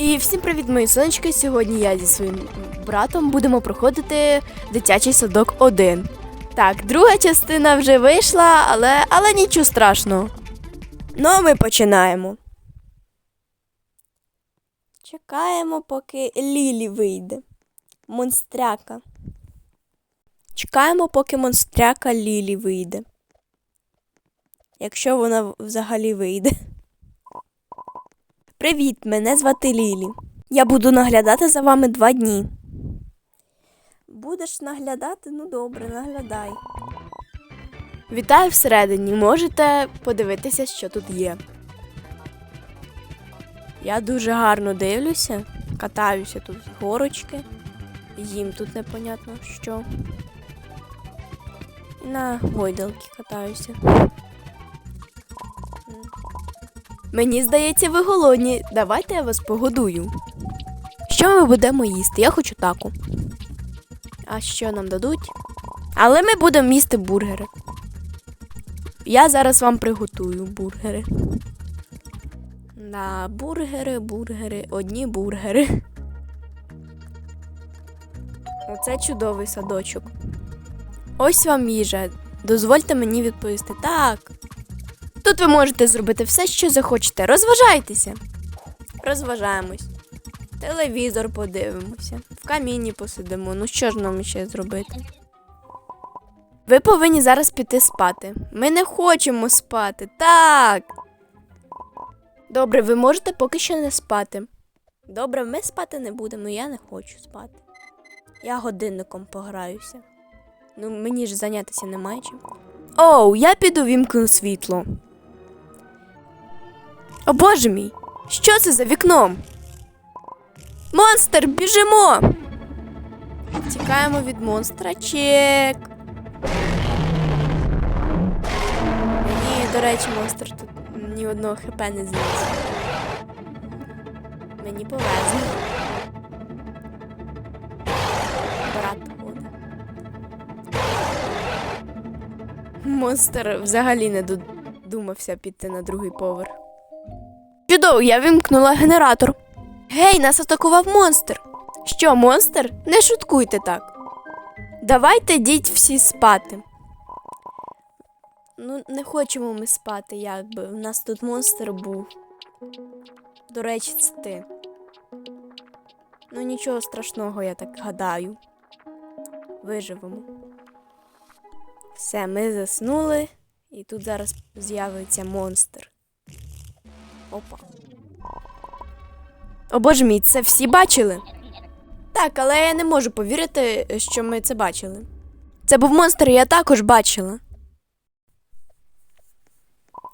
І всім привіт, мої сонечки. Сьогодні я зі своїм братом будемо проходити дитячий садок 1. Так, друга частина вже вийшла, але, але нічого страшного. Ну, а ми починаємо. Чекаємо, поки Лілі вийде. Монстряка. Чекаємо, поки монстряка Лілі вийде. Якщо вона взагалі вийде. Привіт, мене звати Лілі. Я буду наглядати за вами два дні. Будеш наглядати? Ну добре, наглядай. Вітаю всередині. Можете подивитися, що тут є. Я дуже гарно дивлюся, катаюся тут з горочки. Їм тут непонятно що. І на гойдалки катаюся. Мені здається, ви голодні. Давайте я вас погодую. Що ми будемо їсти? Я хочу таку. А що нам дадуть? Але ми будемо їсти бургери. Я зараз вам приготую бургери. На бургери, бургери, одні бургери. Оце чудовий садочок. Ось вам їжа. Дозвольте мені відповісти. Так. Тут ви можете зробити все, що захочете. Розважайтеся. Розважаємось. Телевізор подивимося. В каміні посидимо. Ну що ж нам ще зробити? Ви повинні зараз піти спати. Ми не хочемо спати. Так. Добре, ви можете поки що не спати. Добре, ми спати не будемо, я не хочу спати. Я годинником пограюся. Ну, мені ж зайнятися немає чим. Оу, я піду вімкну світло. О боже мій! Що це за вікном? Монстр, біжимо! Тікаємо від монстра. Чек. Мені, до речі, монстр тут ні одного хп не зніс. Мені повезло. Брат буде. Монстр взагалі не додумався піти на другий поверх. Чудово, я вимкнула генератор. Гей, нас атакував монстр. Що, монстр? Не шуткуйте так. Давайте йдіть всі спати. Ну, не хочемо ми спати, якби. У нас тут монстр був. До речі, це ти. Ну, нічого страшного, я так гадаю. Виживемо. Все, ми заснули, і тут зараз з'явиться монстр. Опа. О боже мій, це всі бачили? Так, але я не можу повірити, що ми це бачили. Це був монстр, я також бачила.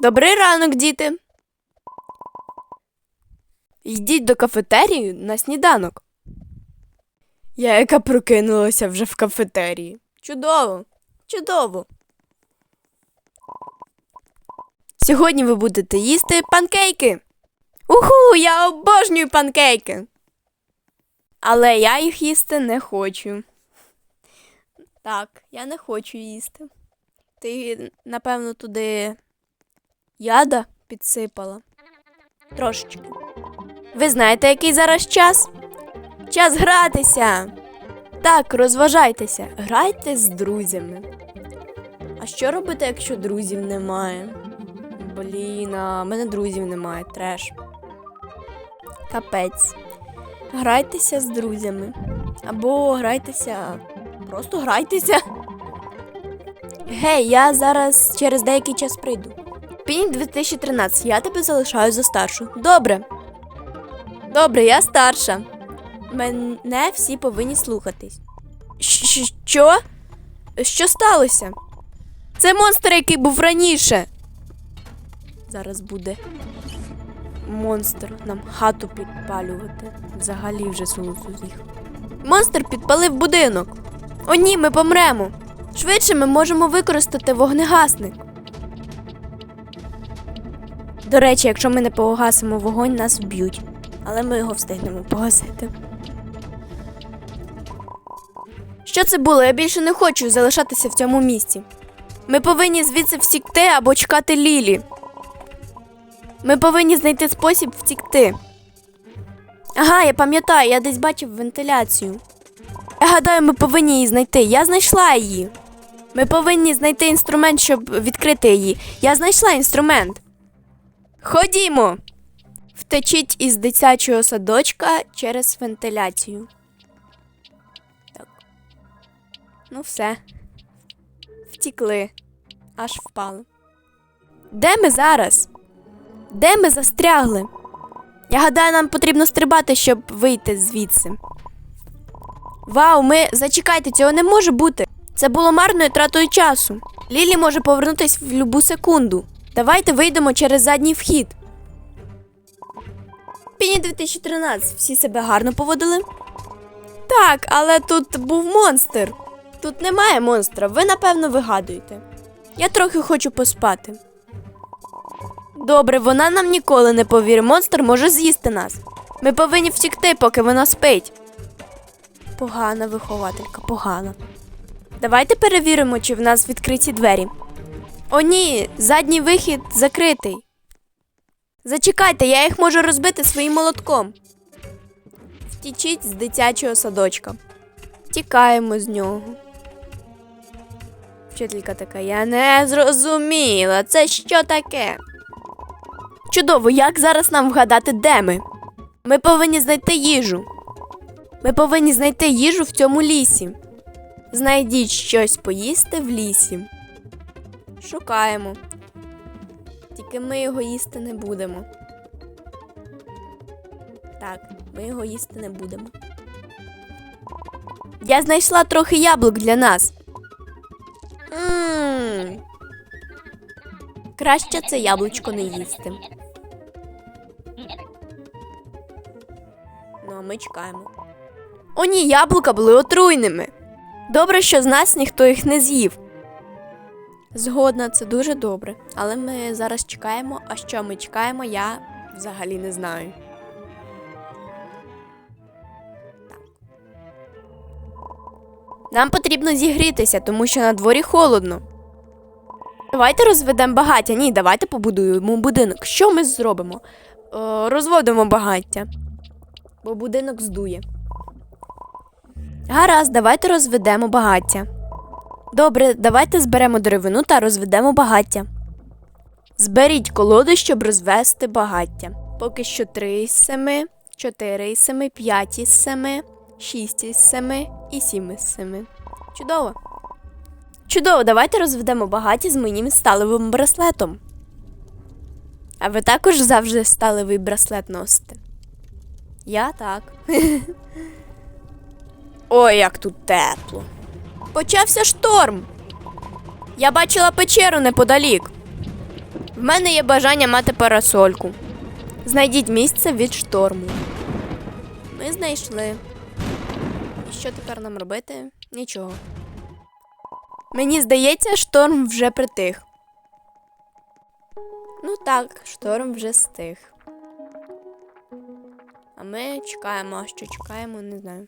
Добрий ранок, діти. Йдіть до кафетерії на сніданок. Я яка прокинулася вже в кафетерії. Чудово, чудово. Сьогодні ви будете їсти панкейки. Уху, я обожнюю панкейки. Але я їх їсти не хочу. Так, я не хочу їсти. Ти, напевно, туди яда підсипала. Трошечки. Ви знаєте, який зараз час? Час гратися. Так, розважайтеся. Грайте з друзями. А що робити, якщо друзів немає? Блін, а мене друзів немає, треш. Капець. Грайтеся з друзями. Або грайтеся. Просто грайтеся. Гей, я зараз через деякий час прийду. Пінь 2013, я тебе залишаю за старшу. Добре. Добре, я старша. Мене всі повинні слухатись. Що? Що сталося? Це монстр, який був раніше. Зараз буде монстр нам хату підпалювати. Взагалі вже сулусу з'їх. Монстр підпалив будинок. О, ні, ми помремо. Швидше ми можемо використати вогнегасник. До речі, якщо ми не погасимо вогонь, нас вб'ють. Але ми його встигнемо погасити. Що це було? Я більше не хочу залишатися в цьому місці. Ми повинні звідси всікти або чекати Лілі. Ми повинні знайти спосіб втікти. Ага, я пам'ятаю, я десь бачив вентиляцію. Я гадаю, ми повинні її знайти. Я знайшла її. Ми повинні знайти інструмент, щоб відкрити її. Я знайшла інструмент. Ходімо. Втечіть із дитячого садочка через вентиляцію. Так. Ну, все. Втікли. Аж впали. Де ми зараз? Де ми застрягли? Я гадаю, нам потрібно стрибати, щоб вийти звідси. Вау, ми зачекайте, цього не може бути. Це було марною тратою часу. Лілі може повернутись в любу секунду. Давайте вийдемо через задній вхід. Піні 2013. Всі себе гарно поводили? Так, але тут був монстр. Тут немає монстра, ви напевно вигадуєте. Я трохи хочу поспати. Добре, вона нам ніколи не повірить. Монстр може з'їсти нас. Ми повинні втікти, поки вона спить. Погана вихователька, погана. Давайте перевіримо, чи в нас відкриті двері. О, ні, задній вихід закритий. Зачекайте, я їх можу розбити своїм молотком. Втічіть з дитячого садочка. Тікаємо з нього. Вчителька така, я не зрозуміла, це що таке? Чудово, як зараз нам вгадати, де ми? Ми повинні знайти їжу. Ми повинні знайти їжу в цьому лісі. Знайдіть щось поїсти в лісі. Шукаємо. Тільки ми його їсти не будемо. Так, ми його їсти не будемо. Я знайшла трохи яблук для нас. Мм. Краще це яблучко не їсти. Ми чекаємо. О, ні, яблука були отруйними. Добре, що з нас ніхто їх не з'їв. Згодна, це дуже добре. Але ми зараз чекаємо, а що ми чекаємо, я взагалі не знаю. Так. Нам потрібно зігрітися, тому що на дворі холодно. Давайте розведемо багаття. Ні, давайте побудуємо будинок. Що ми зробимо? Е, розводимо багаття, бо будинок здує. Гаразд, давайте розведемо багаття. Добре, давайте зберемо деревину та розведемо багаття. Зберіть колоди, щоб розвести багаття. Поки що 3 із 7, 4 із 7, 5 із 7, 6 із 7 і 7 із 7. Чудово. Чудово, давайте розведемо багаття з моїм сталевим браслетом. А ви також завжди сталевий браслет носите? Я так. Ой, як тут тепло. Почався шторм. Я бачила печеру неподалік. В мене є бажання мати парасольку. Знайдіть місце від шторму. Ми знайшли. І що тепер нам робити? Нічого. Мені здається, шторм вже притих. Ну так, шторм вже стих. А ми чекаємо, а що чекаємо, не знаю.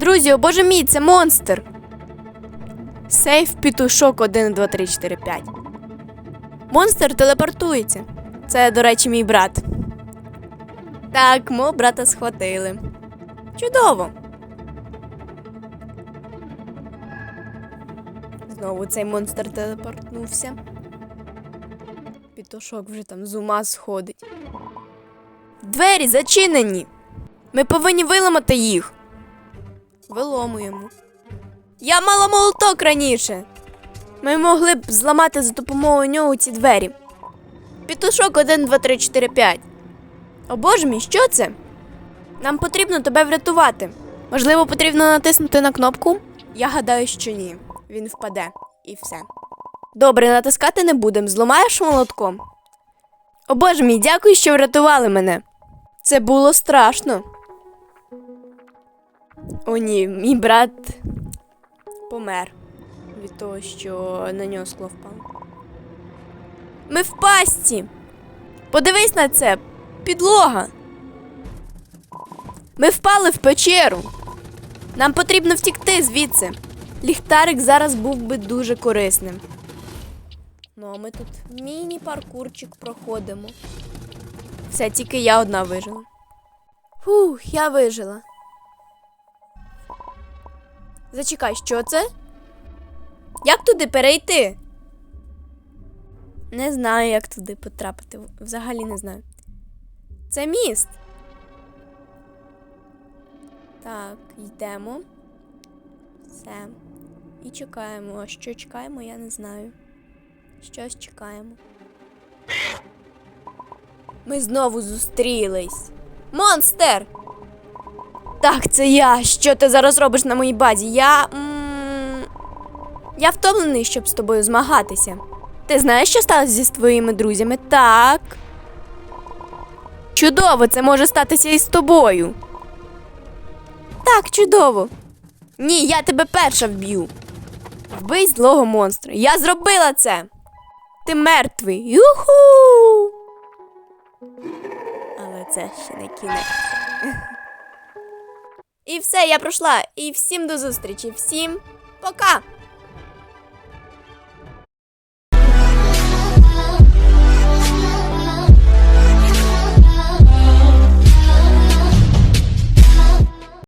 Друзі, о боже мій, це монстр. Сейф пітушок 1, 2, 3, 4, 5. Монстр телепортується. Це, до речі, мій брат. Так, мого брата схватили. Чудово. Знову цей монстр телепортнувся. Пітушок вже там з ума сходить. Двері зачинені. Ми повинні виламати їх. Виломуємо. Я мала молоток раніше. Ми могли б зламати за допомогою нього ці двері. Пітушок 1, 2, 3, 4, 5. О боже мій, що це? Нам потрібно тебе врятувати. Можливо, потрібно натиснути на кнопку? Я гадаю, що ні. Він впаде і все. Добре, натискати не будемо. Зламаєш молотком? О боже мій, дякую, що врятували мене. Це було страшно. О, ні, мій брат помер від того, що на нього скло впало. Ми в пастці. Подивись на це. Підлога. Ми впали в печеру. Нам потрібно втікти звідси. Ліхтарик зараз був би дуже корисним. Ну, а ми тут міні-паркурчик проходимо. Все, тільки я одна вижила. Фух, я вижила. Зачекай, що це? Як туди перейти? Не знаю, як туди потрапити. Взагалі не знаю. Це міст. Так, йдемо. Все. І чекаємо. А що чекаємо, я не знаю. Щось чекаємо. Ми знову зустрілись. Монстер! Так, це я. Що ти зараз робиш на моїй базі? Я. Я втомлений, щоб з тобою змагатися. Ти знаєш, що сталося зі твоїми друзями? Так. Чудово, це може статися і з тобою. Так, чудово. Ні, я тебе перша вб'ю. Вбий злого монстра. Я зробила це. Ти мертвий. Юху. Це ще не кінець. І все, я пройшла. І всім до зустрічі. Всім пока!